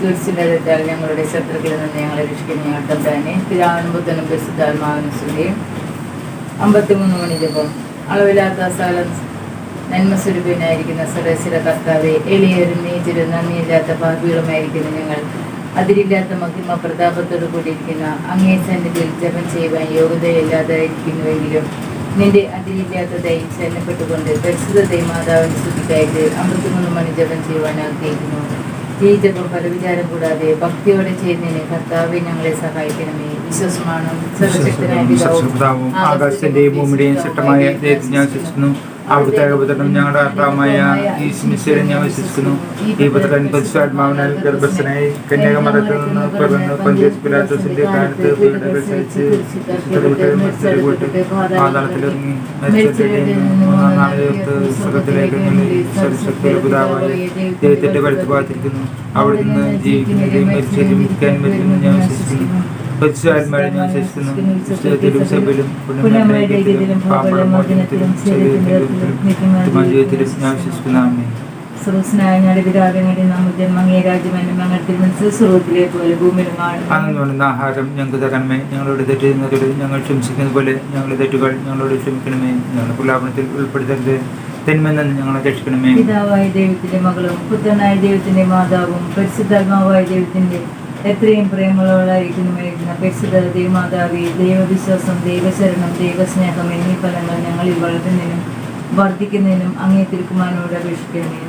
കുരിശിന്റെ തെറ്റാൽ ഞങ്ങളുടെ ശത്രുക്കളിൽ നിന്ന് ഞങ്ങളെ രക്ഷിക്കുന്ന ഞങ്ങളുടെ തന്നെ. പിതാവിനും ബുദ്ധനും പ്രസിദ്ധാത്മാവിനും സ്തുതിയും അമ്പത്തിമൂന്ന് മണി ജപം. അളവില്ലാത്ത സ്ഥലം നന്മ സ്വരൂപനായിരിക്കുന്ന സർവശിര കർത്താവെ എളിയരും നീചരും നന്ദിയില്ലാത്ത ഭാഗ്യങ്ങളുമായിരിക്കുന്ന ഞങ്ങൾ. അതിരില്ലാത്ത മഹിമ പ്രതാപത്തോടു കൂടിയിരിക്കുന്ന അങ്ങേ സന്നിധിയിൽ ജപം ചെയ്യുവാൻ യോഗ്യതയില്ലാതായിരിക്കുന്നുവെങ്കിലും നിന്റെ അതിരില്ലാത്ത ദയം ചെന്നപ്പെട്ടുകൊണ്ട് പരിശുദ്ധ ദൈമാതാവിന് സ്തുതിക്കായിട്ട് അമ്പത്തിമൂന്ന് മണി ജപം ചെയ്യുവാൻ ആഗ്രഹിക്കുന്നു. ഈ പല വിചാരം കൂടാതെ ഭക്തിയോടെ ചെയ്യുന്നതിന് കർത്താവ് ഞങ്ങളെ സഹായിക്കണമേ. വിശ്വസമാണ്? സർവശക്തനായ ആകാശത്തിന്റെയും ഭൂമിയുടെയും ശക്തമായ ഞാൻ വിശ്വസിക്കുന്നു അവിടുത്തെ ഉപദ്രവം ഞങ്ങളുടെ ആത്മാവായ ഈ മിശ്രം ഞാൻ വിശ്വസിക്കുന്നു. ഈ പുത്രൻ പരിശുദ്ധാത്മാവിനാൽ ഗർഭസ്ഥനായി കന്യാകുമാരത്തിൽ നിന്ന് പിറന്ന് പഞ്ചേസ് പിലാത്തോസിന്റെ കാലത്ത് പീഡകൾ സഹിച്ച് പാതാളത്തിലിറങ്ങി മൂന്നാം നാൾ സുഖത്തിലേക്ക് ദൈവത്തിന്റെ വലത്ത് പാത്തിരിക്കുന്നു. അവിടെ നിന്ന് ജീവിക്കുന്നതിന്റെയും മരിച്ചവരും ഇരിക്കാൻ പറ്റുമെന്ന് ഞാൻ വിശ്വസിക്കുന്നു. പരിശുദ്ധാത്മാവിനെ ഞാൻ വിശ്വസിക്കുന്നു പുസ്തകത്തിലും സഭയിലും പുണ്യമായിരിക്കലും പാപമോചനത്തിലും ശരീരത്തിലും ജീവിതത്തിലും ഞാൻ വിശ്വസിക്കുന്നു. ആമേൻ. സർവസ്നായ ഞങ്ങളുടെ പിതാവിനെ നമ്മുടെ മങ്ങിയ രാജ്യമെന്നും ഞങ്ങൾ തിരുമനസ് സ്രോതിലെ പോലെ ഭൂമിയിലുമാണ് അന്നുകൊണ്ടുന്ന ആഹാരം ഞങ്ങൾക്ക് തരണമേ. ഞങ്ങളോട് ഞങ്ങൾ ക്ഷമിക്കുന്നത് പോലെ ഞങ്ങളുടെ തെറ്റുകൾ ഞങ്ങളോട് ക്ഷമിക്കണമേ. ഞങ്ങളുടെ പ്രലാപനത്തിൽ ഉൾപ്പെടുത്തരുത്. തെന്മെന്ന് ഞങ്ങളെ രക്ഷിക്കണമേ. പിതാവായ ദൈവത്തിന്റെ മകളും പുത്രനായ ദൈവത്തിന്റെ മാതാവും പരിശുദ്ധാത്മാവായ ദൈവത്തിന്റെ എത്രയും പ്രേമമുള്ളവളായിരിക്കുന്നവരായിരിക്കുന്ന പരിശുദ്ധ ദൈവമാതാവി ദൈവവിശ്വാസം ദൈവശരണം ദൈവസ്നേഹം എന്നീ ഫലങ്ങൾ ഞങ്ങളിൽ വളരുന്നതിനും വർദ്ധിക്കുന്നതിനും അങ്ങേ തിരുക്കുമാനോട് അപേക്ഷിക്കണമേ.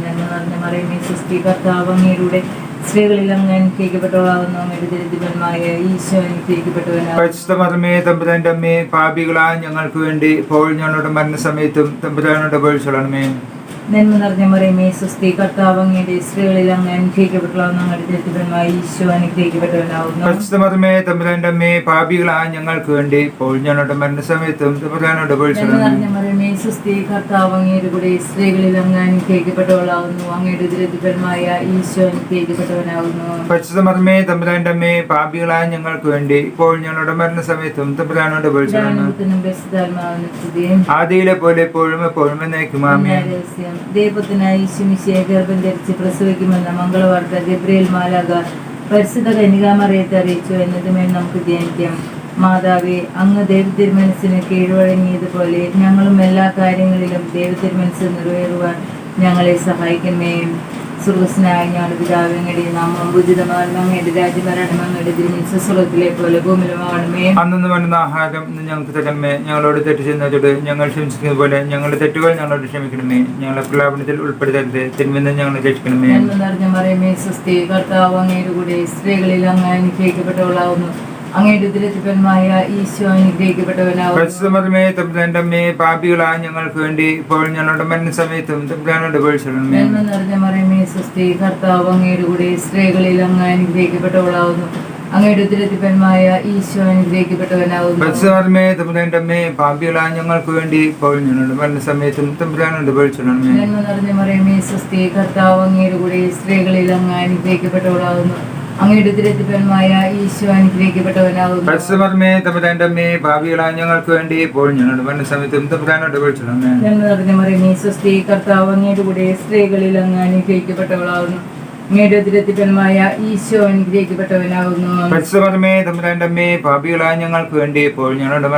ഞങ്ങൾക്ക് വേണ്ടി ഇപ്പോൾ ഞങ്ങളുടെ മരണസമയത്തും തമ്പുരാനോട് അപേക്ഷിച്ചോളണമേ. നന്മ നിറഞ്ഞ മറിയമേ സുസ്ഥി കർത്താവ് അങ്ങയുടെ സ്ത്രീകളിൽ അങ്ങ് അനുഗ്രഹിക്കപ്പെട്ടവളാവുന്ന അങ്ങയുടെ ദരിദ്രന്മായ ഈശോ അനുഗ്രഹിക്കപ്പെട്ടവനാകുന്നു. തമ്പുരാന്റെ അമ്മേ പാപികളായ ഞങ്ങൾക്ക് വേണ്ടി ഇപ്പോൾ ഞങ്ങളുടെ മരണസമയത്തും തമ്പുരാനോട് നന്മ അപേക്ഷിച്ചോളണമേ നിറഞ്ഞ മറിയമേ സുസ്ഥി കർത്താവ് അങ്ങയുടെ കൂടെ സ്ത്രീകളിൽ അങ്ങ് അനുഗ്രഹിക്കപ്പെട്ടവളാവുന്നു അങ്ങയുടെ ദരിദ്രന്മായ ഈശോ അനുഗ്രഹിക്കപ്പെട്ടവനാകുന്നു. പരിശുദ്ധ തമ്പുരാന്റെ അമ്മേ പാപികളായ ഞങ്ങൾക്ക് വേണ്ടി ഇപ്പോൾ ഞങ്ങളുടെ മരണസമയത്തും തമ്പുരാനോട് ആദിയിലെ പോലെ എപ്പോഴും എപ്പോഴും എന്നേക്കും ദൈവത്തിനായി ശിമിശിയെ ഗർഭം ധരിച്ച് പ്രസവിക്കുമെന്ന മംഗളവാർത്ത ഗബ്രിയേൽ മാലാക പരിശുദ്ധ കനികാമറിയത്തെ അറിയിച്ചു എന്നതുമേൽ നമുക്ക് ധ്യാനിക്കാം. മാതാവി അങ്ങ് ദൈവത്തിരുമനസ്സിന് കീഴ്വഴങ്ങിയതുപോലെ ഞങ്ങളും എല്ലാ കാര്യങ്ങളിലും ദൈവത്തിരുമനസ് നിറവേറുവാൻ ഞങ്ങളെ സഹായിക്കണമേ. സുഹൃസ്നായ ഞാൻ പിതാവങ്ങളുടെ നാമം ഉചിതമാകണം അങ്ങയുടെ രാജ്യഭരണം അങ്ങയുടെ പോലെ ഭൂമിയിലുമാകണമേ അന്നു വേണ്ടുന്ന ആഹാരം ഇന്ന് ഞങ്ങൾക്ക് തരണമേ. ഞങ്ങളോട് തെറ്റ് ചെയ്യുന്നതോട് ഞങ്ങൾ ക്ഷമിച്ചിരിക്കുന്നത് പോലെ ഞങ്ങളുടെ തെറ്റുകൾ ഞങ്ങളോട് ക്ഷമിക്കണമേ. ഞങ്ങളെ പ്രലാപനത്തിൽ ഉൾപ്പെടുത്തരുത്. തിന്മെന്ന് ഞങ്ങൾ രക്ഷിക്കണമേ. എന്ന് നിറഞ്ഞു പറയുമേ സ്വസ്തി കർത്താവ് അങ്ങയുടെ കൂടെ സ്ത്രീകളിൽ അങ്ങ് അനുഗ്രഹിക്കപ്പെട്ടവളാവുന്നു. അങ്ങയുടെ ഉദരത്തിപ്പന്മായ ഈശോ തമ്പുരാന്റെ അമ്മേ പാപികളായ ഞങ്ങൾക്ക് വേണ്ടി ഇപ്പോൾ ഞങ്ങളുടെ തമ്പുരാനോട് അപേക്ഷിക്കണമേ നിറഞ്ഞ മറിയമേ കർത്താവ് അങ്ങയുടെ കൂടെ സ്ത്രീകളിൽ അങ്ങ് അനുഗ്രഹിക്കപ്പെട്ടവളാവുന്നു. അങ്ങയുടെ ഈശോ അനുഗ്രഹിക്കപ്പെട്ടവനാവുന്നു. തമ്പുരാന്റെ അമ്മേ പാപികളായ ഞങ്ങൾക്ക് വേണ്ടി ഇപ്പോൾ ഞങ്ങളുടെ തമ്പുരാനോട് അപേക്ഷിക്കണമേ നിറഞ്ഞ മറിയമേ സ്വസ്തി കർത്താവ് അങ്ങയുടെ കൂടെ സ്ത്രീകളിൽ അങ്ങ് അനുഗ്രഹിക്കപ്പെട്ടവളാവുന്നു. അങ്ങയുടെ ഈശോ തമ്പുരാന്റെ അമ്മേ ഞങ്ങൾക്ക് വേണ്ടി ഇപ്പോൾ ഞങ്ങളുടെ മരണസമയത്തും തമ്പുരാനോട് അപേക്ഷിക്കണമേ നന്മ നിറഞ്ഞ മറിയമേ സ്വസ്തി കർത്താവ് അങ്ങയുടെ കൂടെ സ്ത്രീകളിൽ അങ്ങ് അനുഗ്രഹിക്കപ്പെട്ടവളാകുന്നു. അങ്ങയുടെ ഈശോ അനുഗ്രഹിക്കപ്പെട്ടവനാകുന്നു. പരിശുദ്ധമതമേ തമ്പുരാന്റെ അമ്മേ ഞങ്ങൾക്ക് വേണ്ടി ഇപ്പോൾ ഞങ്ങളുടെ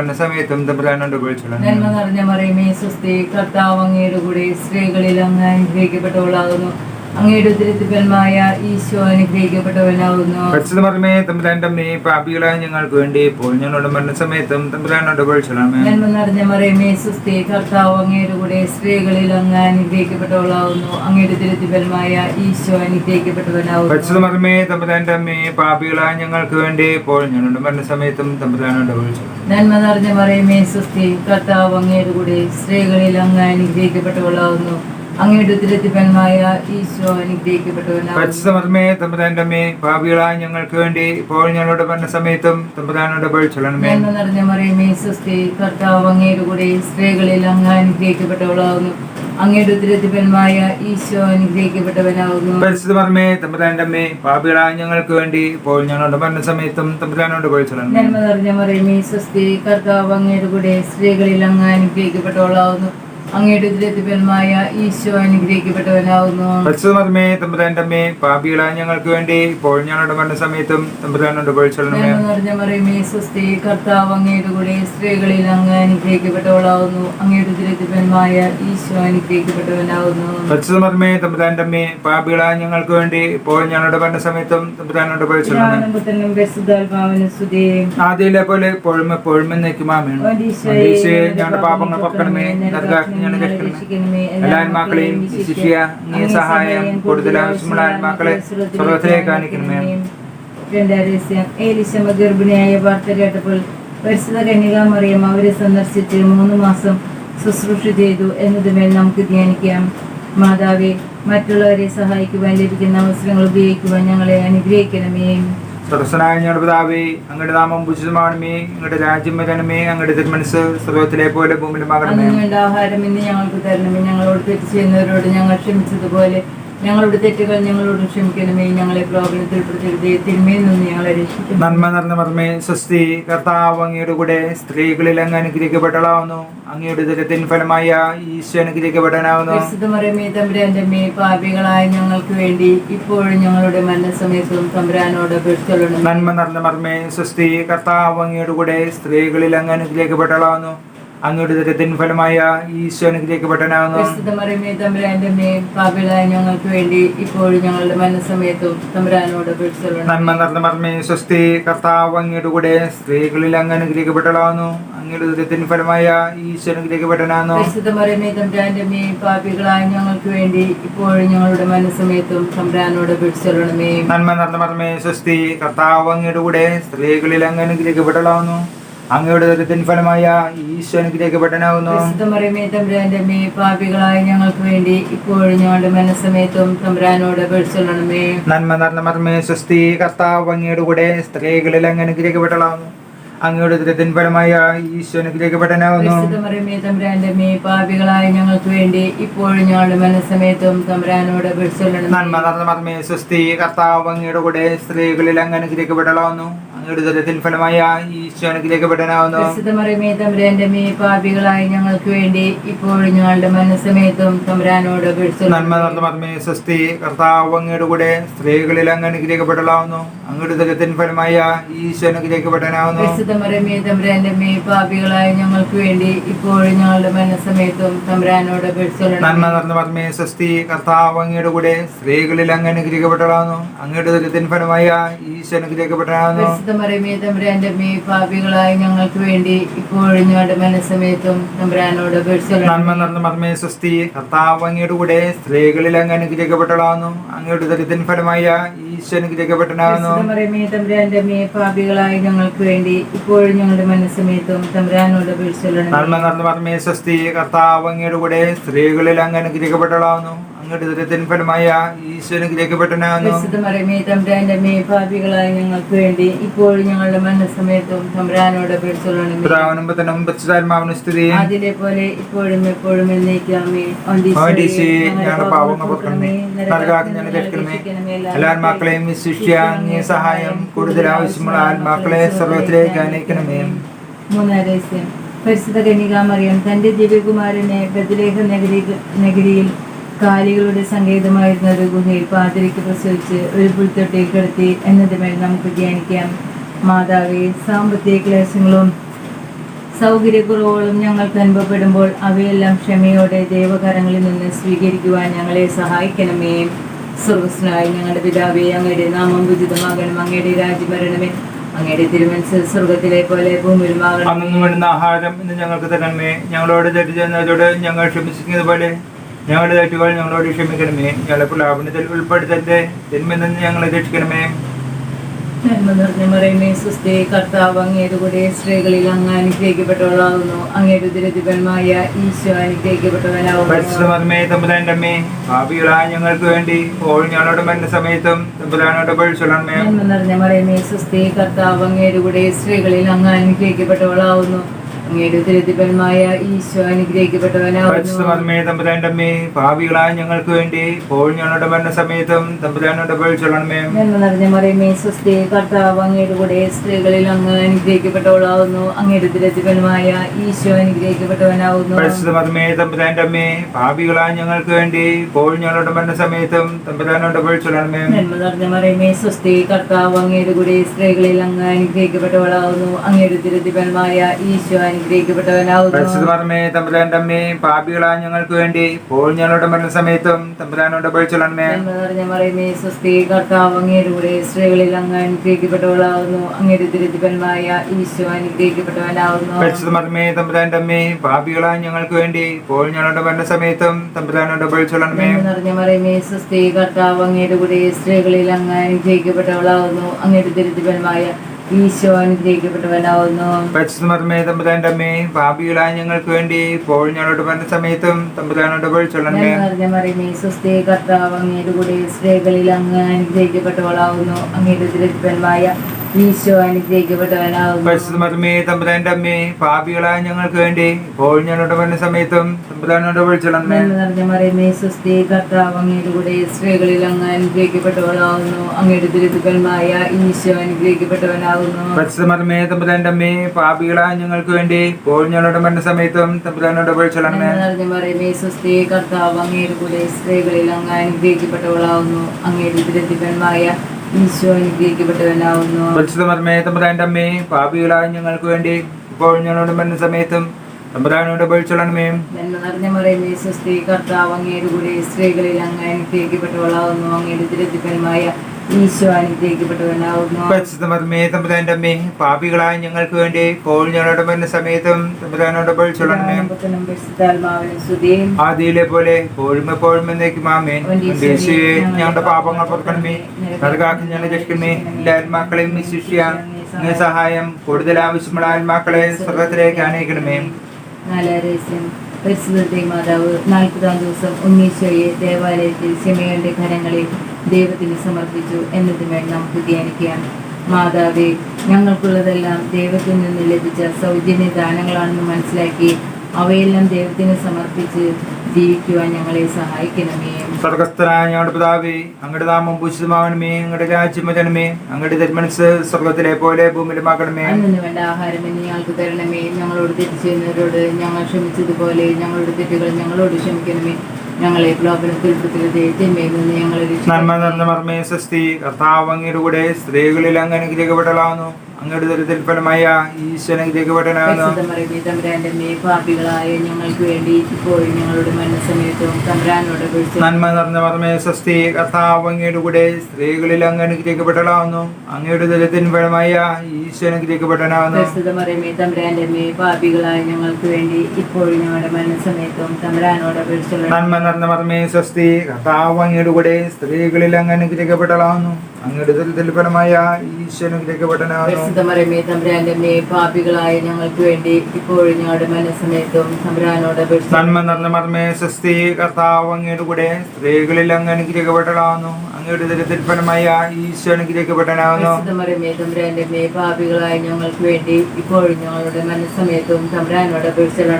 തമ്പുരാനോട് അപേക്ഷിക്കണമേ നന്മ നിറഞ്ഞ മറിയമേ സ്വസ്തി കർത്താവ് അങ്ങയുടെ കൂടെ സ്ത്രീകളിൽ അങ്ങ് അനുഗ്രഹിക്കപ്പെട്ടവളാകുന്നു. അങ്ങയുടെ ഉദരത്തിപ്പന്മായ ഈശോ അനുഗ്രഹിക്കപ്പെട്ടവനാകുന്നു പരിശുദ്ധമതമേ തമ്പുരാന്റെ അമ്മേ പാപികളായ ഞങ്ങൾക്ക് വേണ്ടി ഇപ്പോൾ ഞങ്ങളുടെ മരണസമയത്തും തമ്പുരാനോട് അപേക്ഷിക്കണമേ നന്മ നിറഞ്ഞ മറിയമേ സ്വസ്തി കർത്താവ് അങ്ങയുടെ കൂടെ സ്ത്രീകളിൽ അങ്ങ് അനുഗ്രഹിക്കപ്പെട്ടവളാകുന്നു അങ്ങയുടെ ഉദരത്തിപ്പന്മായ ഈശോ അനുഗ്രഹിക്കപ്പെട്ടവനാകുന്നു പരിശുദ്ധമതമേ തമ്പുരാന്റെ അമ്മേ പാപികളായ ഞങ്ങൾക്ക് വേണ്ടി ഇപ്പോൾ ഞങ്ങളുടെ മരണസമയത്തും തമ്പുരാനോട് നന്മ നിറഞ്ഞ മറിയമേ സുസ്ഥി കർത്താവ് അങ്ങയുടെ കൂടെ സ്ത്രീകളിൽ അങ്ങ് അനുഗ്രഹിക്കപ്പെട്ടവളാകുന്നു അങ്ങയുടെ ഈശോ തമ്പുരാന്റെ അമ്മേ പാപികളായ ഞങ്ങൾക്ക് വേണ്ടി ഇപ്പോൾ ഞങ്ങളുടെ തമ്പുരാനോട് നിറഞ്ഞ മറിയമേ സുസ്ഥി കർത്താവ് അങ്ങയുടെ കൂടെ സ്ത്രീകളിൽ അങ്ങ് അനുഗ്രഹിക്കപ്പെട്ടവളാകുന്നു. അങ്ങയുടെ ഈശോ അനുഗ്രഹിക്കപ്പെട്ടവനാകുന്നു. പരിശുദ്ധമർമ്മേ തമ്പുരാന്റെ അമ്മേ പാപികളായ ഞങ്ങൾക്ക് വേണ്ടി ഇപ്പോൾ ഞങ്ങളുടെ തമ്പുരാനോട് നന്മ നിറഞ്ഞ മറിയമേ സുസ്ഥി കർത്താവ് അങ്ങയുടെ കൂടെ സ്ത്രീകളിൽ അങ്ങ് അനുഗ്രഹിക്കപ്പെട്ടവളാകുന്നു. അങ്ങയുടെ ഈശോ അനുഗ്രഹിക്കപ്പെട്ടവനാവുന്നു പരിശുദ്ധമേ തമ്പുരാന്റെ അമ്മേ പാപികളായ ഞങ്ങൾക്ക് വേണ്ടി ഇപ്പോൾ ഞങ്ങളുടെ മരണസമയത്തും തമ്പുരാനോട് പൊഴിച്ചൊള്ളണമേ നന്മ നിറഞ്ഞ മറിയമേ സ്വസ്തി കർത്താവ് അങ്ങയുടെ കൂടെ സ്ത്രീകളിൽ അങ്ങ് അനുഗ്രഹിക്കപ്പെട്ടവളാവുന്നു അങ്ങയുടെ ഉദരത്തിപരമായ ഈശോ അനുഗ്രഹിക്കപ്പെട്ടവനാവുന്നു പരിശുദ്ധമേ തമ്പുരാന്റെ അമ്മേ പാപികളായ ഞങ്ങൾക്ക് വേണ്ടി ഇപ്പോൾ ഞങ്ങളുടെ മരണസമയത്തും തമ്പുരാനോട് പൊഴിച്ചൊള്ളണമേ ആദ്യയിലെ പോലെ എപ്പോഴും എപ്പോഴും ഞങ്ങളുടെ പാപങ്ങൾ പൊക്കണമേ എല്ലാ ആത്മാക്കളെയും ശിഷ്യ നീ സഹായം കൂടുതൽ ആവശ്യമുള്ള ആത്മാക്കളെ സ്വർഗത്തിലേക്ക് കാണിക്കണമേ. ഏലിശമ ഗർഭിണിയായ വാർത്ത കേട്ടപ്പോൾ പരിശുദ്ധ കന്യകാമറിയം അവരെ സന്ദർശിച്ച് മൂന്ന് മാസം ശുശ്രൂഷ ചെയ്തു എന്നതുമേൽ നമുക്ക് ധ്യാനിക്കാം. മാതാവെ മറ്റുള്ളവരെ സഹായിക്കുവാൻ ലഭിക്കുന്ന അവസരങ്ങൾ ഉപയോഗിക്കുവാൻ ഞങ്ങളെ അനുഗ്രഹിക്കണമേ. സ്വർഗസ്വനായ ഞങ്ങളുടെ പിതാവേ അങ്ങയുടെ നാമം ഉചിതമാണമേ അങ്ങയുടെ രാജ്യം വരണമേ അങ്ങയുടെ തിരുമനസ് സ്വർഗത്തിലെ പോലെ ഭൂമിയിലുമാകണമേ ആഹാരം ഇന്ന് ഞങ്ങൾക്ക് തരണമേ. ഞങ്ങളോട് തെറ്റ് ചെയ്യുന്നവരോട് ഞങ്ങൾ ക്ഷമിച്ചതുപോലെ ഞങ്ങളുടെ തെറ്റുകൾ ഞങ്ങളോട് ക്ഷമിക്കണമേ. ഞങ്ങളെ പ്രോബ്ലത്തിൽ പ്രതിരുതേ തിന്മയിൽ നിന്ന് ഞങ്ങളെ രക്ഷിക്കണം നന്മ നിറഞ്ഞ മർമ്മേ സ്വസ്തി കർത്താവ് അങ്ങയുടെ കൂടെ സ്ത്രീകളിൽ അങ്ങ് അനുഗ്രഹിക്കപ്പെട്ടളാവുന്നു അങ്ങയുടെ ദുരത്തിൻ ഫലമായ ഈശോ അനുഗ്രഹിക്കപ്പെടാനാവുന്നു പരിശുദ്ധമറിയമേ തമ്പുരാന്റെ മേ പാപികളായ ഞങ്ങൾക്ക് വേണ്ടി ഇപ്പോഴും ഞങ്ങളുടെ മരണസമയത്തും തമ്പുരാനോട് അപേക്ഷിച്ചൊള്ളണം നന്മ നിറഞ്ഞ മർമ്മേ സ്വസ്തി കർത്താവ് അങ്ങയുടെ കൂടെ സ്ത്രീകളിൽ അങ്ങ് അനുഗ്രഹിക്കപ്പെട്ടളാവുന്നു അങ്ങയുടെ ദുരത്തിൻ ഫലമായ ഈശോ പാപികളായ ഞങ്ങൾക്ക് വേണ്ടി ഇപ്പോൾ ഞങ്ങളുടെ മനസ്സമയത്തും തമ്പുരാനോട് നന്മ നടന്ന മർമ്മേ സ്വസ്തി കർത്താവ് അങ്ങയുടെ കൂടെ സ്ത്രീകളിൽ അങ്ങ് അനുഗ്രഹിക്കപ്പെട്ടളാവുന്നു അങ്ങയുടെ ദുരത്തിൻ ഫലമായ ഈശോ അനുഗ്രഹിക്കപ്പെടാനാവുന്നു പരിശുദ്ധമറിയമേ തമ്പുരാന്റെ മേ പാപികളായ ഞങ്ങൾക്ക് വേണ്ടി ഇപ്പോൾ ഞങ്ങളുടെ മനസ്സമയത്തും തമ്പുരാനോട് പിടിച്ചൊള്ളണമേ നന്മ നടന്ന മർമ്മേ സ്വസ്തി കർത്താവ് അങ്ങയുടെ കൂടെ സ്ത്രീകളിൽ അങ്ങ് അനുഗ്രഹിക്കപ്പെട്ടളാവുന്നു അങ്ങയുടെ ദുരത്തിൻ ഫലമായ ഈശോ തമ്പുരാന്റെ പാപികളായ ഞങ്ങൾക്ക് വേണ്ടി ഇപ്പോഴും ഞങ്ങളുടെ മനസ്സമയത്തും തമ്പുരാനോട് അപേക്ഷിച്ചൊള്ളണമേ നന്മ മർമ്മേ സ്വസ്തി കർത്താവ് അങ്ങയുടെ കൂടെ സ്ത്രീകളിൽ അങ്ങ് അനുഗ്രഹിക്കപ്പെട്ടളാവുന്നു അങ്ങയുടെ ദുരത്തിൻ ഫലമായ ഈശോ തമ്പുരാന്റെ പാപികളായ ഞങ്ങൾക്ക് വേണ്ടി ഇപ്പോഴും ഞങ്ങളുടെ മനസ്സമയത്തും തമ്പുരാനോട് അപേക്ഷിച്ചൊള്ളണമേ നന്മ മർമ്മേ സ്വസ്തി കർത്താവ് അങ്ങയുടെ കൂടെ സ്ത്രീകളിൽ അങ്ങ് അനുഗ്രഹിക്കപ്പെട്ടളാവുന്നു അങ്ങയുടെ ഫലമായ പാപികളായ ഞങ്ങൾക്ക് വേണ്ടി ഇപ്പോഴും ഞങ്ങളുടെ മനസ്സമേത്തും തമ്പുരാനോട് നന്മ സ്വസ്തി കർത്താവ് അങ്ങയുടെ കൂടെ സ്ത്രീകളിൽ അങ്ങ് അനുഗ്രഹിക്കപ്പെടലാവുന്നു അങ്ങയുടെ ദുരത്തിൻ ഫലമായ ഈശോ അനുഗ്രഹിക്കപ്പെടാനാവുന്നു തമ്പുരാന്റെ മേ പാപികളായ ഞങ്ങൾക്ക് വേണ്ടി ഇപ്പോഴും ഞങ്ങളുടെ മനസ്സമേത്തും തമ്പുരാനോട് നന്മ നടന്ന പത്മേ സ്വസ്തി കർത്താവ് അങ്ങയുടെ കൂടെ സ്ത്രീകളിൽ അങ്ങ് അനുഗ്രഹിക്കപ്പെടലാവുന്നു അങ്ങയുടെ ഫലമായ അനുഗ്രഹിക്കപ്പെടാനാവുന്നു പരിശുദ്ധമറിയമേ തമ്പുരാന്റെ പാപികളായ ഞങ്ങൾക്ക് വേണ്ടി ഇപ്പോഴും ഞങ്ങളുടെ മനസ്സമയത്തും തമ്പുരാനോട് നന്മ നിറഞ്ഞ മർമ്മേ സ്വസ്തി കർത്താവ് അങ്ങയുടെ കൂടെ സ്ത്രീകളിൽ അങ്ങ് അനുഗ്രഹിക്കപ്പെട്ടളാവുന്നു അങ്ങയുടെ ദരിദ്രൻ ഫലമായ ഈശോ അനുഗ്രഹിക്കപ്പെട്ടനാവുന്നു പരിശുദ്ധമറിയമേ തമ്പുരാന്റെ മേ പാപികളായി ഞങ്ങൾക്ക് വേണ്ടി ഇപ്പോഴും ഞങ്ങളുടെ മനസ്സമയത്തും തമ്പുരാനോട് നന്മ നിറഞ്ഞ മർമ്മേ സ്വസ്തി കർത്താവ് അങ്ങയുടെ കൂടെ സ്ത്രീകളിൽ അങ്ങ് അനുഗ്രഹിക്കപ്പെട്ടളാവുന്നു അങ്ങയുടെ ദരിദ്രൻ ഫലമായ ഈശോ പെട്ടനാകുന്നു മേ ഞങ്ങൾക്ക് വേണ്ടി ഇപ്പോഴും ഞങ്ങളുടെ മനസ്സമയത്തും തമ്പുരാനോട് പരിശുദ്ധാത്മാവിനും സ്തുതി. അതിലെ പോലെ ഇപ്പോഴും എപ്പോഴും എന്നേക്കാമേ ഓണ്ടീസേ ഞങ്ങളുടെ പാവങ്ങൾ പൊറുക്കണമേ. നരകാഗ്നി ഞങ്ങളെ രക്ഷിക്കണമേ. എല്ലാ ആത്മാക്കളെയും വിശിഷ്യ സഹായം കൂടുതൽ ആവശ്യമുള്ള ആത്മാക്കളെ സർവത്തിലേക്ക് അനയിക്കണമേ മൂന്നാം രഹസ്യം പരിശുദ്ധ കന്യകാമറിയം തന്റെ ദിവ്യകുമാരനെ ബദലേഹ നഗരി നഗരിയിൽ കാലികളുടെ സങ്കേതമായിരുന്ന ഒരു ഗുഹയിൽ പാതിരിക്ക് പ്രസവിച്ച് ഒരു പുൽത്തൊട്ടിയിൽ കിടത്തി എന്നതുമേൽ നമുക്ക് ധ്യാനിക്കാം. മാതാവെ സാമ്പത്തിക ക്ലേശങ്ങളും സൗകര്യക്കുറവുകളും ഞങ്ങൾക്ക് അനുഭവപ്പെടുമ്പോൾ അവയെല്ലാം ക്ഷമയോടെ ദൈവകരങ്ങളിൽ നിന്ന് സ്വീകരിക്കുവാൻ ഞങ്ങളെ സഹായിക്കണമേ. സർവസ്നായി ഞങ്ങളുടെ പിതാവെ അങ്ങയുടെ നാമം ഉചിതമാകണം അങ്ങയുടെ രാജ്യം വരണമേ അങ്ങയുടെ തിരുമനസ് സ്വർഗത്തിലെ പോലെ ഭൂമിയിലുമാകണം അന്നും ആഹാരം ഞങ്ങൾക്ക് തരണമേ. ഞങ്ങളോട് തെറ്റ് ഞങ്ങൾ ക്ഷമിച്ചിരിക്കുന്നത് പോലെ ഞങ്ങളുടെ തെറ്റുകൾ ഞങ്ങളോട് ക്ഷമിക്കണമേ. ഞങ്ങളെ പ്രലാപനത്തിൽ ഉൾപ്പെടുത്തരുത് തിന്മെന്ന് ഞങ്ങൾ ഞങ്ങളെ രക്ഷിക്കണമേ. നന്മ നിറഞ്ഞ മറിയമേ സുസ്ഥേ കർത്താവ് അങ്ങയുടെ കൂടെ സ്ത്രീകളിൽ അങ്ങ് അനുഗ്രഹിക്കപ്പെട്ടവളാകുന്നു. അങ്ങയുടെ ഉദരതിപന്മായ ഈശോ അനുഗ്രഹിക്കപ്പെട്ടവനാകുന്നു. പരിശുദ്ധമേ തമ്പുരാന്റെ അമ്മേ ഭാവികളായ ഞങ്ങൾക്ക് വേണ്ടി ഓൾ ഞങ്ങളുടെ മരണ സമയത്തും തമ്പുരാനോട് പഴിച്ചൊള്ളണമേ നന്മ നിറഞ്ഞ മറിയമേ സുസ്ഥേ കർത്താവ് അങ്ങയുടെ കൂടെ സ്ത്രീകളിൽ അങ്ങ് അനുഗ്രഹിക്കപ്പെട്ടവളാകുന്നു. ഭാവികളായ ഞങ്ങൾക്ക് വേണ്ടി ഇപ്പോൾ ഞങ്ങളുടെ മരണസമയത്തും തമ്പുരാനോട് പഴിച്ചോളണമേ നന്മ നിറഞ്ഞ മറിയമേ സ്വസ്തി കർത്താവ് അങ്ങയുടെ കൂടെ സ്ത്രീകളിൽ അങ്ങ് അനുഗ്രഹിക്കപ്പെട്ടവളാവുന്നു. അങ്ങയുടെ ഉദരത്തിപരമായ ഈശോ അനുഗ്രഹിക്കപ്പെട്ടവനാവുന്നു. പരിശുദ്ധമേ ഭാവികളായ ഞങ്ങൾക്ക് വേണ്ടി ഇപ്പോൾ ഞങ്ങളുടെ മരണസമയത്തും തമ്പുരാനോട് നിറഞ്ഞ മറിയമേ സ്വസ്തി കർത്താവ് അങ്ങയുടെ കൂടെ സ്ത്രീകളിൽ അങ്ങ് അനുഗ്രഹിക്കപ്പെട്ടവളാവുന്നു. അങ്ങയുടെ ഉദരത്തിപരമായ ഈശോ അനുഗ്രഹിക്കപ്പെട്ടവനാവുന്നു പരിശുദ്ധമേ തമ്പുരാന്റെ അമ്മേ പാപികളാ ഞങ്ങൾക്ക് വേണ്ടി ഇപ്പോൾ ഞങ്ങളുടെ മരണസമയത്തും തമ്പുരാനോട് മറിയമേ സ്വസ്തി കർത്താവ് സ്ത്രീകളിൽ അങ്ങ് ഈശോ പരിശുദ്ധമേ തമ്പുരാന്റെ അമ്മേ പാപികളാ ഞങ്ങൾക്ക് വേണ്ടി ഇപ്പോൾ ഞങ്ങളുടെ മരണസമയത്തും തമ്പുരാനോട് നന്മ നിറഞ്ഞ മറിയമേ സ്വസ്തി കർത്താവ് അങ്ങയുടെ കൂടെ സ്ത്രീകളിൽ അങ്ങ് അനുഗ്രഹിക്കപ്പെട്ടവളാകുന്നു. ദരിദ്രപരമായ ഞങ്ങൾക്ക് വേണ്ടി ഇപ്പോൾ ഞങ്ങളുടെ സമയത്തും തമ്പുരാനോട് മറിയമേ സ്വസ്തി കർത്താവ് അങ്ങയുടെ കൂടെ സ്ത്രീകളിൽ അങ്ങ് അനുഗ്രഹിക്കപ്പെട്ടവളാവുന്നു. അങ്ങയുടെ ദരിദ്രപരമായ ഈശോ പരിശുദ്ധമേ തമ്പുരാന്റെ അമ്മേ പാപികളായ ഞങ്ങൾക്ക് വേണ്ടി ഇപ്പോൾ ഞങ്ങളുടെ തമ്പുരാനോട് സ്വസ്തി കർത്താവ് അങ്ങയുടെ കൂടെ സ്ത്രീകളിൽ അങ്ങ് അനുഗ്രഹിക്കപ്പെട്ടവളാവുന്നു അങ്ങയുടെ ദുരിതകന്മായ ഈശോ അനുഗ്രഹിക്കപ്പെട്ടവനാകുന്നു. പരിശുദ്ധമേ തമ്പുരാന്റെ അമ്മേ പാപികളായ ഞങ്ങൾക്ക് വേണ്ടി ഇപ്പോൾ ഞങ്ങളുടെ മരണസമയത്തും തമ്പുരാനോട് പഴിച്ചോളണമേ നന്മ നിറഞ്ഞ മറിയമേ സ്വസ്തി കർത്താവ് അങ്ങയുടെ കൂടെ സ്ത്രീകളിൽ അങ്ങ് അനുഗ്രഹിക്കപ്പെട്ടവളാവുന്നു അങ്ങയുടെ ദരിദ്രപരമായ ഈശോ അനുഗ്രഹിക്കപ്പെട്ടവനാവുന്നു. അമ്മേ ഞങ്ങൾക്ക് വേണ്ടി ഇപ്പോൾ ഞങ്ങളുടെ മരണസമയത്തും തമ്പുരാനോട് പഴിച്ചോളണമേ നന്മ നിറഞ്ഞ മറിയമേ സ്വസ്തി കർത്താവ് അങ്ങയുടെ കൂടെ സ്ത്രീകളിൽ അങ്ങ് അനുഗ്രഹിക്കപ്പെട്ടവളാവുന്നു. അങ്ങയുടെ പരിശുദ്ധമേ അമ്മേ പാപികളായ ഞങ്ങൾക്ക് വേണ്ടി കോൾ ഞങ്ങളുടെ മരണസമയത്തും തമ്പുരാനോട് ആദിയിലെ പോലെ എപ്പോഴും എപ്പോഴും എന്നേക്കും ആമേൻ. ഞങ്ങളുടെ പാപങ്ങൾ പുറക്കണമേ. നരകാക്കി ഞങ്ങളെ രക്ഷിക്കണമേ. എല്ലാ ആത്മാക്കളെയും അങ്ങേ സഹായം കൂടുതൽ ആവശ്യമുള്ള ആത്മാക്കളെ സ്വർഗത്തിലേക്ക് അനയിക്കണമേ പരിശുദ്ധ മാതാവ് നാൽപ്പതാം ദിവസം ഉണ്ണീശോയെ ദേവാലയത്തിൽ സിമയുടെ കരങ്ങളിൽ ദൈവത്തിന് സമർപ്പിച്ചു എന്നതിന്മേൽ നമുക്ക് ധ്യാനിക്കാം. മാതാവേ ഞങ്ങൾക്കുള്ളതെല്ലാം ദൈവത്തിൽ നിന്ന് ലഭിച്ച സൗജന്യ ദാനങ്ങളാണെന്ന് മനസ്സിലാക്കി അവയെല്ലാം ദൈവത്തിന് സമർപ്പിച്ച് ജീവിക്കുവാൻ ഞങ്ങളെ സഹായിക്കണമേ. സ്വർഗസ്ഥനായ ഞങ്ങളുടെ പിതാവേ അങ്ങയുടെ നാമം പൂഷിതമാവണമേ അങ്ങയുടെ രാജ്യം വരണമേ അങ്ങയുടെ തിരുമനസ് സ്വർഗത്തിലെ പോലെ ഭൂമിയിലുമാക്കണമേ അന്നു വേണ്ട ആഹാരം എന്ന് ഞങ്ങൾക്ക് തരണമേ. ഞങ്ങളോട് തെറ്റ് ചെയ്യുന്നവരോട് ഞങ്ങൾ ക്ഷമിച്ചതുപോലെ ഞങ്ങളുടെ തെറ്റുകൾ ഞങ്ങളോട് ക്ഷമിക്കണമേ. ഞങ്ങളെ നിന്ന് ഞങ്ങളെ നന്മ നന്മ മർമ്മേ സൃഷ്ടി കർത്താവ് അങ്ങയുടെ കൂടെ സ്ത്രീകളിൽ അങ്ങ് അനുഗ്രഹിക്കപ്പെട്ടളാവുന്നു അങ്ങയുടെ ദരിദ്ര ഫലമായ ഈശ്വര അനുഗ്രഹിക്കപ്പെട്ടനാവുന്നു പരിശുദ്ധ മറിയമേ, തമ്പുരാന്റെ പാപികളായ ഞങ്ങൾക്ക് വേണ്ടി ഇപ്പോഴും ഞങ്ങളുടെ മരണസമയത്തും തമ്പുരാനോട് വിളിച്ചു നന്മ നിറഞ്ഞ പറമേ സൃഷ്ടി കർത്താവ് അങ്ങയുടെ കൂടെ സ്ത്രീകളിൽ അങ്ങനെ അനുഗ്രഹിക്കപ്പെട്ടളാവുന്നു അങ്ങയുടെ ദരിദ്ര ഫലമായ ഈശ്വര പെട്ടനാവുന്നു തമ്പുരാന്റെ പാപികളായ ഞങ്ങൾക്ക് വേണ്ടി ഇപ്പോഴും ഞങ്ങളുടെ മരണസമയത്തും തമ്പുരാനോട് വിളിച്ചു നന്മ നിറഞ്ഞ പറമേ സൃഷ്ടി കർത്താവ് അങ്ങയുടെ കൂടെ സ്ത്രീകളിൽ അങ്ങനെ അനുഗ്രഹിക്കപ്പെട്ടളാവുന്നു അങ്ങയുടെ ദരിദ്ര ഫലമായ ഈശ്വര അനുഗ്രഹിക്കപ്പെട്ടനാവുന്നു പരിശുദ്ധ മറിയമേ, തമ്പുരാന്റെ പാപികളായ ഞങ്ങൾക്ക് വേണ്ടി ഇപ്പോൾ ഞങ്ങളുടെ മനസ്സമേത്തും തമ്പുരാനോട് നന്മ നിറഞ്ഞ മർമ്മേ സ്വസ്തി കർത്താവ് അങ്ങയുടെ കൂടെ സ്ത്രീകളിൽ അങ്ങ് അനുഗ്രഹിക്കപ്പെട്ടളാവുന്നു അങ്ങയുടെ ദരിദ്ര ഫലമായ പരിശുദ്ധ മറിയമേ, തമ്പുരാന്റെ പാപികളായ ഞങ്ങൾക്ക് വേണ്ടി ഇപ്പോൾ ഞങ്ങളുടെ മനസ്സമേത്തും തമ്പുരാനോട്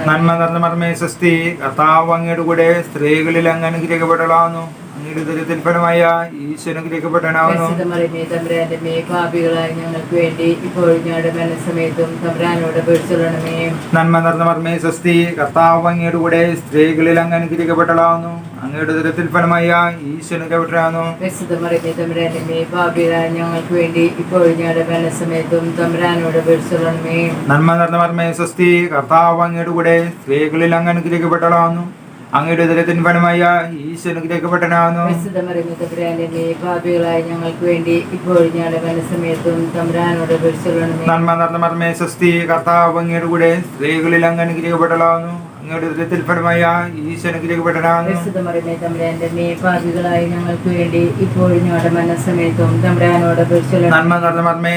നന്മ നിറഞ്ഞ മർമ്മേ സ്വസ്തി കർത്താവ് അങ്ങയുടെ കൂടെ സ്ത്രീകളിൽ അങ്ങ് അനുഗ്രഹിക്കപ്പെട്ടളാവുന്നു അങ്ങയുടെ ഫലമായ ഞങ്ങൾക്ക് വേണ്ടി ഇപ്പോഴും ഞങ്ങളുടെ മരണസമയത്തും തമ്പുരാനോട് വിളിച്ചുകൊള്ളണമേ നന്മ നിറഞ്ഞ മർമ്മേ സൃഷ്ടി കർത്താവ് അങ്ങയുടെ കൂടെ സ്ത്രീകളിൽ അങ്ങ് അനുഗ്രഹിക്കപ്പെട്ടളാവുന്നു അങ്ങയുടെ ദുരത്തിൽ ഫലമായ ഈശ്വരൻ ഞങ്ങൾക്ക് വേണ്ടി ഞങ്ങളുടെ തമ്പുരാനോട് വിളിച്ചുകൊള്ളണമേ നന്മ നിറഞ്ഞ മർമ്മേ സ്വസ്തി കർത്താവ് അങ്ങയുടെ കൂടെ സ്ത്രീകളിൽ അങ്ങ് അനുഗ്രഹിക്കപ്പെട്ടളാവുന്നു അങ്ങയുടെ ദരിദ്ര ഫലമായ ഈശ്വര അനുഗ്രഹിക്കപ്പെട്ടനാവുന്നു പരിശുദ്ധ മറിയമേ, തമ്പുരാന്റെ അമ്മേ, പാപികളായ ഞങ്ങൾക്ക് വേണ്ടി ഇപ്പോഴും ഞങ്ങളുടെ മരണസമയത്തും തമ്പുരാനോട് വിളിച്ചുകൊള്ളണമേ നന്മ നടന്ന മർമ്മേ സ്വസ്തി കർത്താവ് അങ്ങയുടെ കൂടെ സ്ത്രീകളിൽ അങ്ങ് അനുഗ്രഹിക്കപ്പെട്ടളാവുന്നു ഫലമായ തമ്പുരാന്റെ ഞങ്ങൾക്ക് വേണ്ടി ഞങ്ങളുടെ തമ്പുരാനോട് നന്മ മർമ്മേ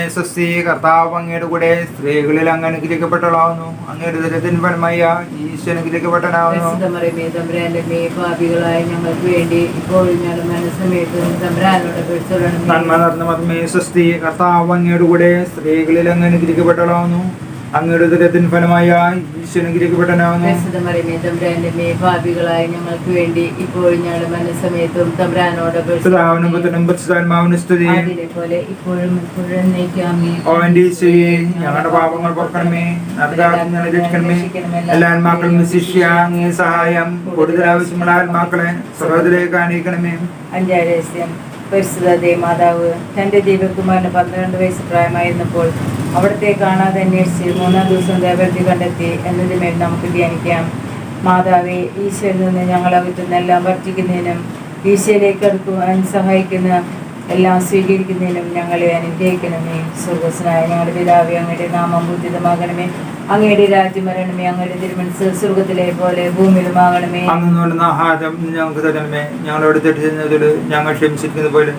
കർത്താവ് അങ്ങയുടെ കൂടെ സ്ത്രീകളിൽ അങ്ങ് അനുഗ്രഹിക്കപ്പെട്ടളാവുന്നു അങ്ങയുടെ ദരിദ്ര ഫലമായ ഈശ്വര അനുഗ്രഹിക്കപ്പെട്ടനാവുന്നു തമ്പുരാന്റെ ഞങ്ങൾക്ക് വേണ്ടി ഞങ്ങളുടെ തമ്പുരാനോട് നന്മ നടന്ന മർമ്മേ സ്വസ്തി കർത്താവ് അങ്ങയുടെ കൂടെ സ്ത്രീകളിൽ അങ്ങ് അനുഗ്രഹിക്കപ്പെട്ടളാവുന്നു അങ്ങയുടെ ഉദരത്തിൻ ഫലമായ മേ ഭാവികളായ ഞങ്ങൾക്ക് വേണ്ടി ഇപ്പോൾ ഞങ്ങളുടെ മനസ്സമയത്തും തമ്പുരാനോട് പോലെ ഇപ്പോഴും ഞങ്ങളുടെ പാപങ്ങൾ പുറക്കണമേ നടക്കാതെ രക്ഷിക്കണമേ. എല്ലാ ആത്മാക്കളും ശിഷ്യ സഹായം കൂടുതൽ ആവശ്യമുള്ള ആത്മാക്കളെ സ്വർഗത്തിലേക്ക് അണിയിക്കണമേ അഞ്ചാം രഹസ്യം. പരിശുദ്ധ ദേവമാതാവ് തന്റെ ദീപകുമാറിന് പന്ത്രണ്ട് വയസ്സ് പ്രായമായിരുന്നപ്പോൾ അവിടത്തെ കാണാതെ അന്വേഷിച്ച് മൂന്നാം ദിവസം ദേവരത്തി കണ്ടെത്തി എന്നതിന്മേൽ നമുക്ക് ധ്യാനിക്കാം. മാതാവെ ഈശോയിൽ നിന്ന് ഞങ്ങൾ വിറ്റുന്നെല്ലാം വർദ്ധിക്കുന്നതിനും ഈശോയിലേക്ക് അടുക്കുവാൻ സഹായിക്കുന്ന എല്ലാം സ്വീകരിക്കുന്നതിനും ഞങ്ങളെ അനുഗ്രഹിക്കണമേ. സ്വർഗസ്നായ ഞങ്ങളുടെ പിതാവേ അങ്ങയുടെ നാമം ബുദ്ധിതമാകണമേ അങ്ങയുടെ രാജ്യം വരണമേ. അങ്ങയുടെ തിരുമനസ് സ്വർഗത്തിലെ പോലെ ഭൂമിയിലുമാകണമേ ആഹാരം ഞങ്ങൾക്ക് തരണമേ. ഞങ്ങളോട് തെറ്റ് ചെയ്യുന്നതിൽ ഞങ്ങൾ ക്ഷമിച്ചിരിക്കുന്ന പോലെ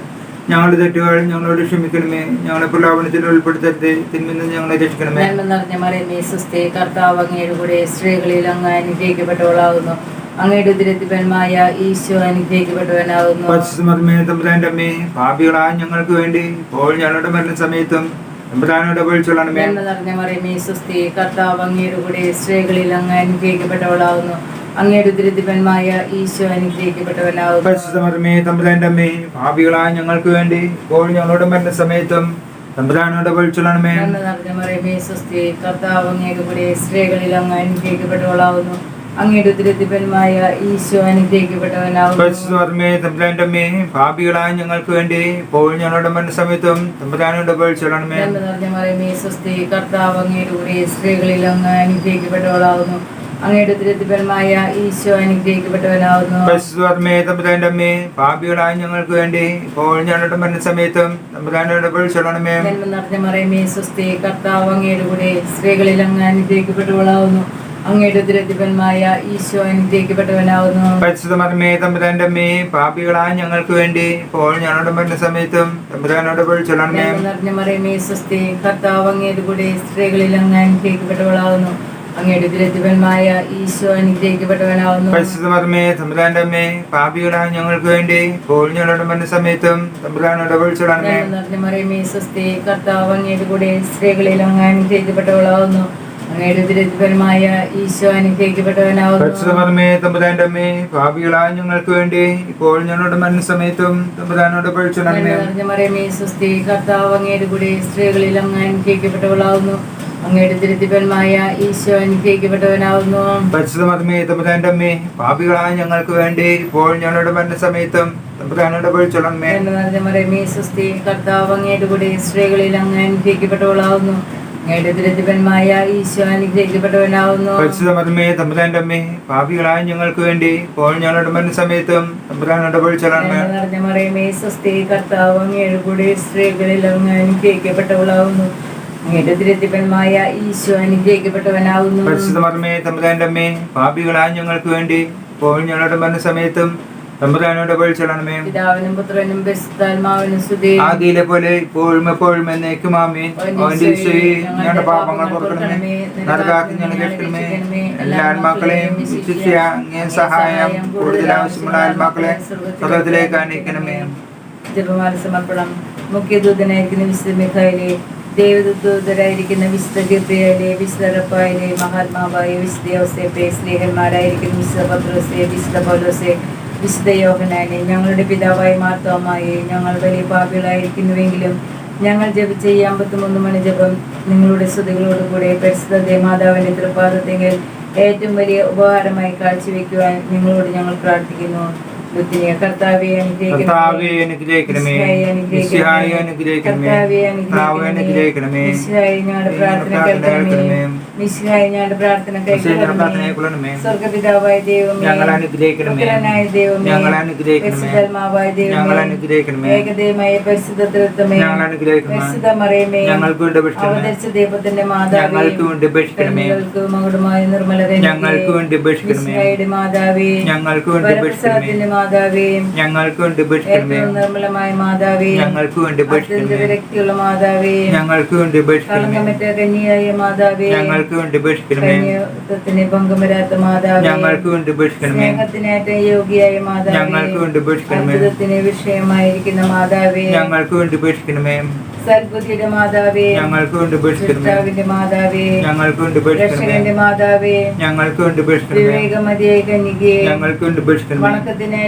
ഞങ്ങളുടെ തെറ്റുകൾ ഞങ്ങളോട് ക്ഷമിക്കണമേ. ഞങ്ങളെ പ്രലോഭനത്തിൽ ഉൾപ്പെടുത്തരുത്. തിന്മിന്ന് ഞങ്ങളെ രക്ഷിക്കണമേ. നന്മ നിറഞ്ഞ മറിയമേ സുസ്ഥേ കർത്താവ് അങ്ങയുടെ കൂടെ സ്ത്രീകളിൽ അങ്ങ് അനുഗ്രഹിക്കപ്പെട്ടവളാകുന്നു. അങ്ങയുടെ ഉദരത്തിപന്മായ ഈശോ അനുഗ്രഹിക്കപ്പെട്ടവനാകുന്നു. പരിശുദ്ധമേ തമ്പുരാന്റെ അമ്മേ പാപികളായ ഞങ്ങൾക്ക് വേണ്ടി ഇപ്പോൾ ഞങ്ങളുടെ മരണ സമയത്തും തമ്പുരാനോട് വിളിച്ചോളണമേ നന്മ നിറഞ്ഞ മറിയമേ സുസ്ഥേ കർത്താവ് അങ്ങയുടെ കൂടെ സ്ത്രീകളിൽ അങ്ങ് അനുഗ്രഹിക്കപ്പെട്ടവളാകുന്നു. അങ്ങയുടെ ഉദരത്തിപന്മായ ഈശോ അനുഗ്രഹിക്കപ്പെട്ടവനാകുന്നു. പരിശുദ്ധമേ തമ്പുരാന്റെ അമ്മേ പാപികളായ ഞങ്ങൾക്ക് വേണ്ടി ഇപ്പോൾ ഞങ്ങളുടെ മരണ സമയത്തും തമ്പുരാനോട് വിളിച്ചോളണമേ നന്മ നിറഞ്ഞ മറിയമേ സുസ്ഥേ കർത്താവ് അങ്ങയുടെ കൂടെ സ്ത്രീകളിൽ അങ്ങ് അനുഗ്രഹിക്കപ്പെട്ടവളാകുന്നു. അങ്ങയുടെ ഉദരത്തിപന്മായ ഈശോ ഞങ്ങൾക്ക് വേണ്ടി ഇപ്പോൾ ഞങ്ങളുടെ മനസ്സമയത്തും സമയത്തും തമ്പുരാനോട് നിറഞ്ഞ മറിയമേ സ്വസ്തി കർത്താവ് അങ്ങയുടെ കൂടെ സ്ത്രീകളിൽ അങ്ങ് അങ്ങയുടെ ഉദരത്തിപരമായ ഈശോ പാപികളായ ഞങ്ങൾക്ക് വേണ്ടി ഇപ്പോൾ ഞങ്ങളുടെ മരണ സമയത്തും തമ്പുരാനോട് വിളിച്ചോളണമേ നന്മ നിറഞ്ഞ മറിയമേ സ്വസ്തി കർത്താവ് അങ്ങയുടെ കൂടെ സ്ത്രീകളിൽ അങ്ങ് അനുഗ്രഹിക്കപ്പെട്ടവളാകുന്നു. അങ്ങയുടെ ദുരധിപന്മായ ഈശോ അനുഗ്രഹിക്കപ്പെട്ടവനാവുന്നു. പരിശുദ്ധമേ തമ്പുരാന്റെ അമ്മേ പാപികളായ ഞങ്ങൾക്ക് വേണ്ടി ഇപ്പോൾ ഞങ്ങളുടെ മരണ സമയത്തും തമ്പുരാനോട് വിളിച്ചോളണമേ നന്മ നിറഞ്ഞ മറിയമേ സ്വസ്തി കർത്താവ് അങ്ങേത് കൂടെ സ്ത്രീകളിൽ അങ്ങ് അനുഗ്രഹിക്കപ്പെട്ടവളാകുന്നു അങ്ങയുടെ ദുരധിപന്മായ ഈശോ അനുഗ്രഹിക്കപ്പെട്ടവനാവുന്നു. പരിശുദ്ധമേ തമ്പുരാന്റെ അമ്മേ പാപികളായ ഞങ്ങൾക്ക് വേണ്ടി ഇപ്പോൾ ഞങ്ങളുടെ മരണ സമയത്തും തമ്പുരാനോട് നിറഞ്ഞ മറിയമേ സ്വസ്തി കർത്താവ് അങ്ങേത് കൂടെ സ്ത്രീകളിൽ അങ്ങ് അനുഗ്രഹിക്കപ്പെട്ടവളാകുന്നു അങ്ങയുടെ ഈശോ അമ്മേ ഞങ്ങൾക്ക് വേണ്ടി ഇപ്പോൾ ഞങ്ങളുടെ മരണ സമയത്തും തമ്പുരാനോട് കർത്താവ് അങ്ങയുടെ കൂടെ സ്ത്രീകളിൽ അങ്ങ് അങ്ങയുടെ ഈശോ തമ്പുരാന്റെ അമ്മേ പാപികളായ ഞങ്ങൾക്ക് വേണ്ടി ഇപ്പോൾ ഞങ്ങളുടെ മരണ സമയത്തും തമ്പുരാനോട് കർത്താവ് അങ്ങയുടെ കൂടെ സ്ത്രീകളിൽ അങ്ങ് അനുഗ്രഹിക്കപ്പെട്ടവളാകുന്നു തമ്പുരാന്റെ അമ്മേ പാപികളായ ഞങ്ങൾക്ക് വേണ്ടി ഇപ്പോൾ ഞങ്ങളുടെ മരണ സമയത്തും തമ്പുരാൻ നന്മ നിറഞ്ഞ മറിയമേ സ്വസ്തി കർത്താവ് അങ്ങയുടെ കൂടെ സ്ത്രീകളിൽ അങ്ങ് ഉദരത്തിപരമായ ഈശോ തമ്പുരാന്റെ അമ്മേ പാപികളായ ഞങ്ങൾക്ക് വേണ്ടി ഇപ്പോൾ ഞങ്ങളുടെ മരണ സമയത്തും തമ്പുരാനോട് വിളിച്ചോളണമേ പിതാവിനും പുത്രനും പരിശുദ്ധാത്മാവിനും സ്തുതി. ആദിയിലെ പോലെ ഇപ്പോഴും എപ്പോഴും എന്നേക്കും ആമേ അവന്റെ ഞങ്ങളുടെ പാപങ്ങൾ പുറക്കണമേ നരകാക്കി ഞങ്ങൾ കേൾക്കണമേ എല്ലാ ആത്മാക്കളെയും അങ്ങേ സഹായം കൂടുതൽ ആവശ്യമുള്ള ആത്മാക്കളെ സ്വർഗത്തിലേക്ക് അണിയിക്കണമേ ജപമാല സമർപ്പണം. മുഖ്യദൂതനായിരിക്കുന്ന വിശുദ്ധ മിഖായിലെ ദേവദൂതരായിരിക്കുന്ന വിശുദ്ധ ഗബ്രിയയിലെ വിശുദ്ധ റപ്പായിലെ മഹാത്മാവായ വിശുദ്ധ യോസേപ്പെ സ്നേഹന്മാരായിരിക്കുന്ന വിശുദ്ധ പത്രോസെ വിശുദ്ധ പൗലോസെ വിശുദ്ധ യോഹനാനെ ഞങ്ങളുടെ പിതാവായ മാർത്തോമായി ഞങ്ങൾ വലിയ പാപികളായിരിക്കുന്നുവെങ്കിലും ഞങ്ങൾ ജപിച്ച ഈ അമ്പത്തിമൂന്ന് മണി ജപം നിങ്ങളുടെ സ്തുതികളോട് കൂടെ പരിശുദ്ധ ദേമാതാവിന്റെ തൃപ്പാദത്തെങ്കിൽ ഏറ്റവും വലിയ ഉപകാരമായി കാഴ്ചവെക്കുവാൻ നിങ്ങളോട് ഞങ്ങൾ പ്രാർത്ഥിക്കുന്നു. ബുദ്ധിനെ കർത്താവെ കർത്താവെ അനുഗ്രഹിക്കണമേ. മിശിഹായെ അനുഗ്രഹിക്കണമേ. കർത്താവെ അനുഗ്രഹിക്കണമേ. മിശിഹായി ഞങ്ങളുടെ പ്രാർത്ഥന കേൾക്കണമേ. മിശിഹായി ഞങ്ങളുടെ പ്രാർത്ഥന കേൾക്കണമേ. സ്വർഗപിതാവായ ദൈവമേ. ഞങ്ങൾ അനുഗ്രഹിക്കണമേ. ദൈവമേ. അനുഗ്രഹിക്കണമേ. പരിശുദ്ധാത്മാവായ ദൈവമേ. ഞങ്ങൾ അനുഗ്രഹിക്കണമേ. ഏകദൈവമായ പരിശുദ്ധ തൃത്വമേ ഞങ്ങളെ അനുഗ്രഹിക്കണമേ. പരിശുദ്ധ മറിയമേ ഞങ്ങൾക്ക് വേണ്ടി അപേക്ഷിക്കണമേ അവതരിച്ച ദൈവത്തിന്റെ മാതാവേ. ഞങ്ങൾക്ക് വേണ്ടി അപേക്ഷിക്കണമേ കന്യകൾക്ക് മകുടമായ നിർമ്മലതേ ഞങ്ങൾക്ക് വേണ്ടി അപേക്ഷിക്കണമേ മാതാവേ. ഞങ്ങൾക്ക് വേണ്ടി അപേക്ഷിക്കണമേ വരപ്രസാദത്തിന്റെ മാതാവേ ഞങ്ങൾക്ക് വേണ്ടി നിർമ്മലമായ മാതാവേ ഞങ്ങൾക്ക് വേണ്ടി വ്യക്തിയുള്ള മാതാവേ ഞങ്ങൾക്ക് വേണ്ടി കളങ്കമറ്റ കന്യായ മാതാവേ ഞങ്ങൾക്ക് വേണ്ടി അപേക്ഷിക്കണമേ കന്യത്വത്തിന് ഭംഗം വരാത്ത മാതാവേ ഞങ്ങൾക്ക് വേണ്ടി അപേക്ഷിക്കണമേ സ്നേഹത്തിനേറ്റ യോഗിയായ മാതാവേ ഞങ്ങൾക്ക് വേണ്ടി അപേക്ഷിക്കണമേ അത്ഭുതത്തിന് വിഷയമായിരിക്കുന്ന മാതാവേ ഞങ്ങൾക്ക് വേണ്ടി അപേക്ഷിക്കണമേ സൽബുദ്ധിയുടെ മാതാവേ ഞങ്ങൾക്ക് വേണ്ടി കർത്താവിന്റെ മാതാവേ ഞങ്ങൾക്ക് വേണ്ടി അപേക്ഷിക്കണമേ രക്ഷകന്റെ മാതാവേ ഞങ്ങൾക്ക് വേണ്ടി അപേക്ഷിക്കണമേ വിവേകമതിയായി കന്യകയെ ഞങ്ങൾക്ക് വേണ്ടി അപേക്ഷിക്കണമേ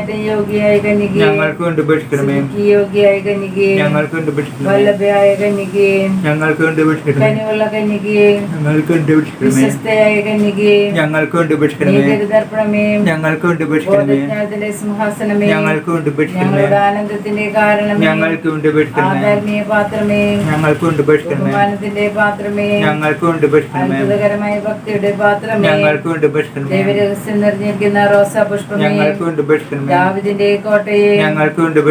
വണക്കത്തിനേറ്റ യോഗ്യയായ കന്യകയെ ഞങ്ങൾക്ക് വേണ്ടി അപേക്ഷിക്കണമേ സ്തുതിക്ക് യോഗ്യയായ കന്യകയെ ഞങ്ങൾക്ക് വേണ്ടി അപേക്ഷിക്കണമേ വല്ലഭയായ കന്യകയെ ഞങ്ങൾക്ക് വേണ്ടി അപേക്ഷിക്കണമേ കനിവുള്ള കന്യകയെ ഞങ്ങൾക്ക് വേണ്ടി അപേക്ഷിക്കണമേ വിശ്വസ്തയായ കന്യകയെ ഞങ്ങൾക്ക് വേണ്ടി അപേക്ഷിക്കണമേ നീതരുതർപ്പണമേ ഞങ്ങൾക്ക് വേണ്ടി അപേക്ഷിക്കണമേ ബോധജ്ഞാനത്തിന്റെ സിംഹാസനമേ ഞങ്ങൾക്ക് വേണ്ടി അപേക്ഷിക്കണമേ ഞങ്ങളുടെ ആനന്ദത്തിന്റെ കാരണമേ ഞങ്ങൾക്ക് വേണ്ടി അപേക്ഷിക്കണമേ ആദരണീയ പാത്രമേ ഞങ്ങൾക്ക് വേണ്ടി അപേക്ഷിക്കണമേ ബഹുമാനത്തിന്റെ പാത്രമേ ഞങ്ങൾക്ക് വേണ്ടി അപേക്ഷിക്കണമേ അത്ഭുതകരമായ ഭക്തിയുടെ പാത്രമേ ഞങ്ങൾക്ക് വേണ്ടി അപേക്ഷിക്കണമേ ദൈവരഹസ്യം നിറഞ്ഞിരിക്കുന്ന റോസാ പുഷ്പമേ ഞങ്ങൾക്ക് വേണ്ടി ദാവിദിന്റെ കോട്ടയെ ഞങ്ങൾക്ക് വേണ്ടി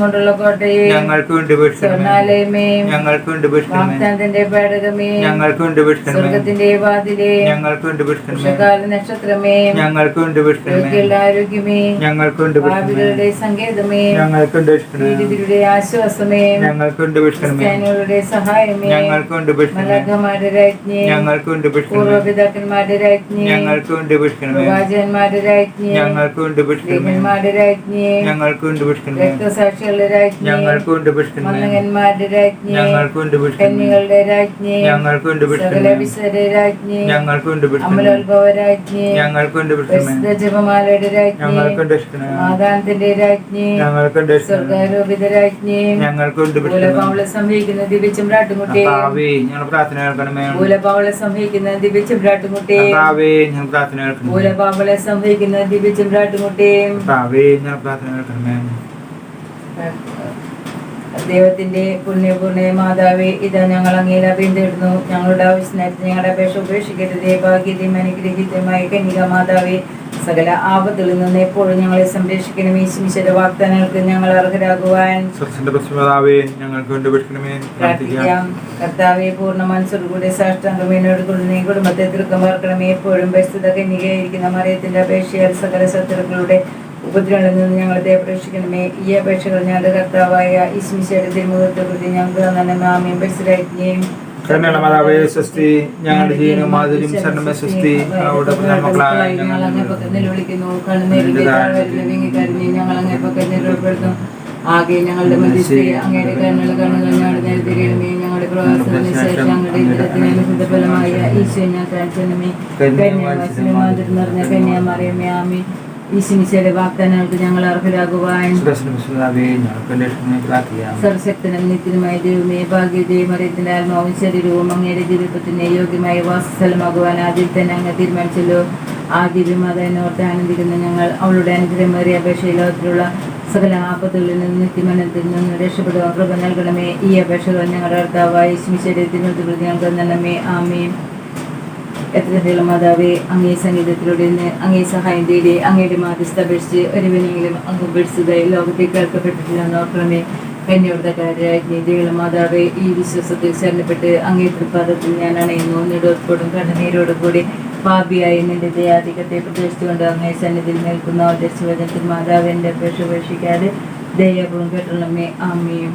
കൊണ്ടുള്ള കോട്ടയെ ഞങ്ങൾക്ക് വേണ്ടി സ്വർണാലയമേ ഞങ്ങൾക്ക് വേണ്ടി വാഗ്ദാനത്തിന്റെ പേടകമേ ഞങ്ങൾക്ക് വേണ്ടി അപേക്ഷിക്കണമേ സ്വർഗത്തിന്റെ വാതിലെ ഞങ്ങൾക്ക് വേണ്ടി അപേക്ഷിക്കണമേ നക്ഷത്രമേ ഞങ്ങൾക്ക് വേണ്ടി ആരോഗ്യമേ ഞങ്ങൾക്ക് വേണ്ടി അപേക്ഷിക്കണമേ ഭാവികളുടെ സങ്കേതമേ ഞങ്ങൾക്ക് വേണ്ടി ആശ്വാസമേ ഞങ്ങൾക്ക് വേണ്ടി അപേക്ഷിക്കണമേ ക്രിസ്ത്യാനികളുടെ സഹായമേ ഞങ്ങൾക്ക് വേണ്ടി അപേക്ഷിക്കണമേ മലക്കന്മാരുടെ രാജ്ഞി ഞങ്ങൾക്ക് വേണ്ടി രാജ്ഞി ഞങ്ങൾക്ക് വേണ്ടി പ്രവാചകന്മാരുടെ രാജ്ഞി ഞങ്ങൾക്ക് വേണ്ടി അപേക്ഷിക്കണമേ രാജ്ഞിയെ രാജ്ഞി ഞങ്ങൾക്ക് വേണ്ടി രക്തസാക്ഷികളുടെ രാജ്ഞിയെ ഞങ്ങൾക്ക് വേണ്ടി അപേക്ഷിക്കണമേ മന്നകന്മാരുടെ രാജ്ഞിയെ ഞങ്ങൾക്ക് വേണ്ടി അപേക്ഷിക്കണമേ കന്യകളുടെ രാജ്ഞി ഞങ്ങൾക്ക് വേണ്ടി സകല അപേക്ഷിക്കണമേ വിശുദ്ധരുടെ രാജ്ഞി ഞങ്ങൾക്ക് വേണ്ടി അമലോത്ഭവ രാജ്ഞിയെ ഞങ്ങൾക്ക് വേണ്ടി അപേക്ഷിക്കണമേ പ്രസിദ്ധ ജപമാലയുടെ രാജ്ഞിയെ ഞങ്ങൾക്ക് വേണ്ടി അപേക്ഷിക്കണമേ സമാധാനത്തിന്റെ രാജ്ഞി ഞങ്ങൾക്ക് വേണ്ടി സ്വർഗാരോപിത രാജ്ഞിയെ ഞങ്ങൾക്ക് വേണ്ടി മൂലപാവളെ സംഭവിക്കുന്ന ദിവ്യചമ്രാട്ടുമുട്ടി ഞങ്ങൾ പ്രാർത്ഥന കേൾക്കണമേ. ഭൂലപാവളെ സംഭവിക്കുന്ന ഞങ്ങൾ പ്രാർത്ഥന കേൾക്കണമേ. സംഭവിക്കുന്ന ദിവ്യചമ്രാട്ടുമുട്ടി ഞങ്ങൾ പ്രാർത്ഥന കേൾക്കണമേ ദൈവത്തിന്റെ പുണ്യപൂർണ മാതാവേ ഇതാ ഞങ്ങൾ അങ്ങേല അഭയം തേടുന്നു. ഞങ്ങളുടെ ആവശ്യത്തിനായിട്ട് ഞങ്ങളുടെ അപേക്ഷ ഉപേക്ഷിക്കരുതേ. ഭാഗ്യതയും അനുഗ്രഹീതമായ കന്യക മാതാവേ സകല ആപത്തുകളിൽ നിന്ന് എപ്പോഴും ഞങ്ങളെ സംരക്ഷിക്കണം ഈശ്വര വാഗ്ദാനങ്ങൾക്ക് ഞങ്ങൾ അർഹരാകുവാൻ ഞങ്ങൾക്ക് അപേക്ഷിക്കണമേ കർത്താവെ പൂർണ മനസ്സോടുകൂടി സാഷ്ടാംഗമേനോട് കൊണ്ട് കുടുംബത്തെ തൃക്കമാർക്കണമേ എപ്പോഴും പരിസ്ഥിത കന്യകയായിരിക്കുന്ന മറിയത്തിന്റെ അപേക്ഷയാൽ സകല ശത്രുക്കളുടെ ഉപദ്രവങ്ങളിൽ നിന്ന് ഞങ്ങളെ പ്രേക്ഷിക്കണമേ ഈ അപേക്ഷകൾ ഞങ്ങളുടെ കർത്താവായ ഈശ്മിശയുടെ തിരുമുഖത്തെ പ്രതി ഞങ്ങൾക്ക് തന്നെ മാമിയും പരിസരാജ്ഞയും കരുണയുള്ള മാതാവേ സ്വസ്തി ഞങ്ങളുടെ ജീവനും മാധുര്യം ശരണമേ സ്വസ്തി അവിടെ മക്കളായ ഞങ്ങൾ അങ്ങേ പക്കത്തിൽ വിളിക്കുന്നു കണ്ണുനീരിന്റെ താഴ്വരയിൽ വിങ്ങിക്കരഞ്ഞ് ഞങ്ങൾ അങ്ങേ ആകെ ഞങ്ങളുടെ അങ്ങയുടെ കണ്ണുകൾ കണ്ണുകൾ ഞങ്ങളുടെ ഞങ്ങളുടെ പ്രവാസത്തിന് ശേഷം ഞങ്ങളുടെ നിറഞ്ഞ കന്യാമറിയമേ ആമി ഈശ്വമിശയുടെ വാഗ്ദാനങ്ങൾക്ക് ഞങ്ങൾ അർഹരാകുവാൻ സർശക്തനും നിത്യനുമായ ദൈവമേ ഭാഗ്യതയും മറിയത്തിന്റെ ആത്മാവും ശരീരവും അങ്ങയുടെ ജീവിതത്തിന്റെ യോഗ്യമായ വാസസ്ഥലമാകുവാൻ ആദ്യം തന്നെ അങ്ങ് തീരുമാനിച്ചല്ലോ. ആ ദിവ്യമാതനോർത്ത് ആനന്ദിക്കുന്ന ഞങ്ങൾ അവളുടെ അനുഗ്രഹമേറിയ അപേക്ഷ ലോകത്തിലുള്ള സകല ആപത്തുകളിൽ നിന്ന് നിത്യമനത്തിൽ നിന്ന് രക്ഷപ്പെടുവാൻ കൃപ നൽകണമേ. ഈ അപേക്ഷകൾ ഞങ്ങളുടെ കർത്താവായ ശരീരത്തിന് ഞങ്ങൾക്ക് നൽകണമേ. ആമേൻ. എത്ര മാതാവേ അങ്ങേ സംഗീതത്തിലൂടെ നിന്ന് അങ്ങേ സഹായം തേടി അങ്ങയുടെ മാധ്യസ്ഥ അപേക്ഷിച്ച് ഒരുവനെങ്കിലും അങ്ങ് ഉപേക്ഷിച്ചതായി ലോകത്തെ കേൾക്കപ്പെട്ടിട്ടില്ല നോക്കണമേ കന്യോർദ്ധക്കാരായ നീതികളും മാതാവേ. ഈ വിശ്വാസത്തിൽ ശരണപ്പെട്ട് അങ്ങേ തൃപ്പാദത്തിൽ ഞാൻ അണയുന്നു. നെടുവർപ്പോടും കണ്ണുനീരോടും കൂടി പാപിയായി നിന്റെ ദയാധികത്തെ പ്രദേശിച്ചുകൊണ്ട് അങ്ങേ സന്നിധിയിൽ നിൽക്കുന്ന ദർശവചനത്തിൽ മാതാവ് എന്റെ അപേക്ഷ ഉപേക്ഷിക്കാതെ ദയാപൂർവം കേട്ടുള്ളമേ ആമയും